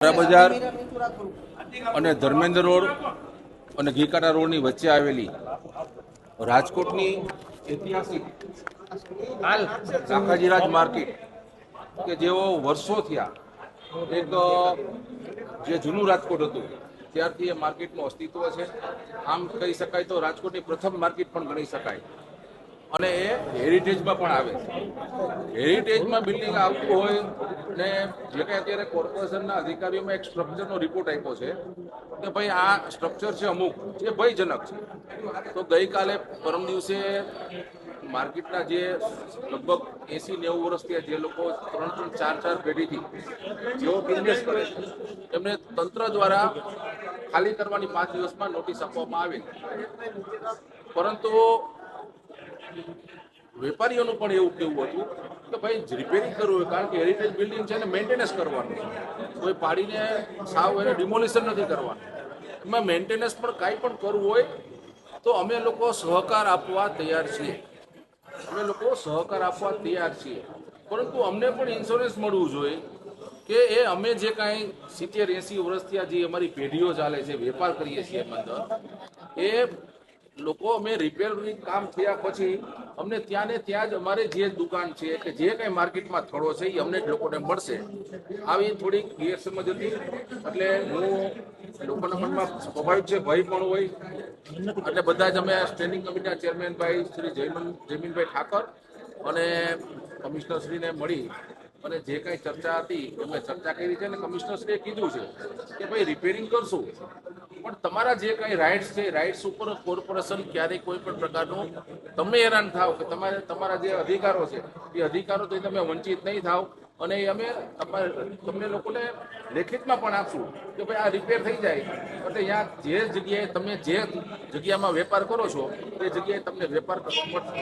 બજાર અને ધર્મેન્દ્ર રોડ અને ઘીકાટા રોડની વચ્ચે આવેલી રાજકોટની ઐતિહાસિક કાકાજીરાજ માર્કેટ, કે જેઓ વર્ષો થયા એક, જે જૂનું રાજકોટ હતું, ત્યારથી એ માર્કેટનું અસ્તિત્વ છે. આમ કહી શકાય તો રાજકોટની પ્રથમ માર્કેટ પણ ગણી શકાય. અને એ હેરિટેજમાં પણ આવે છે. હેરિટેજમાં બિલ્ડિંગ આવતું હોય ને જે કંઈ અત્યારે કોર્પોરેશનના અધિકારીઓમાં એક સ્ટ્રક્ચરનો રિપોર્ટ આપ્યો છે કે ભાઈ આ સ્ટ્રક્ચર છે અમુક, જે ભયજનક છે. તો ગઈકાલે પરમ દિવસે માર્કેટના જે લગભગ એસી નેવું વર્ષથી જે લોકો ત્રણ ત્રણ ચાર ચાર પેઢીથી જેઓ બિઝનેસ કરે છે એમને તંત્ર દ્વારા ખાલી કરવાની પાંચ દિવસમાં નોટિસ આપવામાં આવી. પરંતુ વેપારીઓનું પણ એવું કેવું હતું કે ભાઈ રિપેરિંગ કરવું હોય, કારણ કે હેરિટેજ બિલ્ડિંગ છે એને મેન્ટેનન્સ કરવાનું. કોઈ પાડીને સાવ એને ડિમોલિશન નથી કરવાનું. એમાં મેન્ટેનન્સ પણ કાંઈ પણ કરવું હોય, તો અમે લોકો સહકાર આપવા તૈયાર છીએ. અમે લોકો સહકાર આપવા તૈયાર છીએ. પરંતુ અમને પણ ઇન્સ્યોરન્સ મળવું જોઈએ કે એ અમે જે કાંઈ સિત્તેર, એંસી વર્ષથી આ જે અમારી પેઢીઓ ચાલે છે, વેપાર કરીએ છીએ એમ અંદર, એ લોકો અમે રિપેરિંગ કામ થયા પછી અમને ત્યાં ને ત્યાં જ અમારે જે દુકાન છે કે જે કંઈ માર્કેટમાં થોડો છે, એ અમને જ લોકોને મળશે. આવી થોડીક ગેરસમજ હતી. એટલે હું લોકોના મનમાં સ્વાભાવિક છે, ભય પણ હોય. એટલે બધા જ અમે સ્ટેન્ડિંગ કમિટીના ચેરમેન ભાઈ શ્રી જયમન, જયમીનભાઈ ઠાકર અને કમિશનરશ્રીને મળી અને જે કાંઈ ચર્ચા હતી અમે ચર્ચા કરી છે અને કમિશનરશ્રીએ કીધું છે કે ભાઈ રિપેરિંગ કરશું. પણ તમારા જે કઈ રાઇટ્સ છે રાઇટ્સ ઉપર કોર્પોરેશન ક્યારેય કોઈ પણ પ્રકારનું તમે હેરાન થાવ કે તમારે તમારા જે અધિકારો છે, એ અધિકારોથી તમે વંચિત નહીં થાવ અને એ અમે તમને લોકોને લેખિતમાં પણ આપશું કે ભાઈ આ રિપેર થઈ જાય. એટલે અહીંયા જે જગ્યાએ તમે જે જગ્યામાં વેપાર કરો છો તે જગ્યાએ તમને વેપાર કરવો મળશે